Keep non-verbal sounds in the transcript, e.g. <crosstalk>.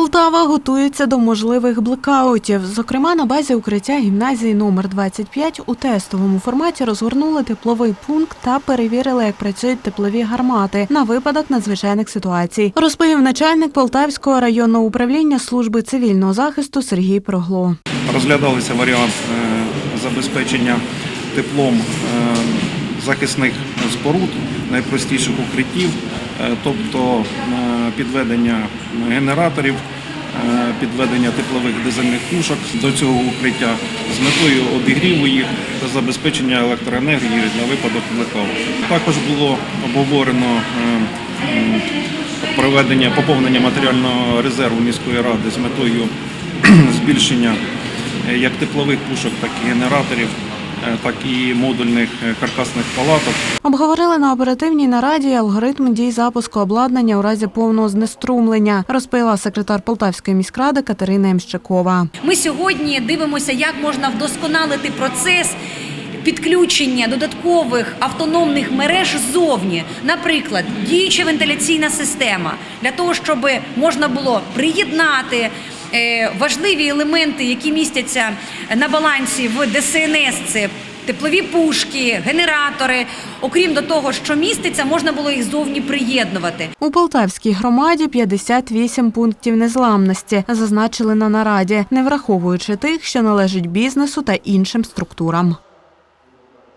Полтава готується до можливих блекаутів. Зокрема, на базі укриття гімназії номер 25 у тестовому форматі розгорнули тепловий пункт та перевірили, як працюють теплові гармати на випадок надзвичайних ситуацій. Розповів начальник Полтавського районного управління служби цивільного захисту Сергій Прогло. Розглядалися варіант е, забезпечення теплом е, захисних споруд, найпростіших укриттів, е, тобто е, підведення генераторів, е, підведення теплових дизельних пушок до цього укриття з метою обігріву їх та забезпечення електроенергії на випадок блекауту. Також було обговорено проведення поповнення матеріального резерву міської ради з метою <clears throat> збільшення як теплових пушок, так і генераторів, так і модульних е, каркасних палаток. Обговорили на оперативній нараді алгоритм дій запуску обладнання у разі повного знеструмлення, розповіла секретар Полтавської міськради Катерина Ямщикова. Ми сьогодні дивимося, як можна вдосконалити процес. Підключення додаткових автономних мереж ззовні, наприклад, діюча вентиляційна система, для того, щоб можна було приєднати е, важливі елементи, які містяться на балансі в ДСНС. Це теплові пушки, генератори. Окрім до того, що міститься, можна було їх зовні приєднувати. У Полтавській громаді 58 пунктів незламності зазначили на нараді, не враховуючи тих, що належать бізнесу та іншим структурам.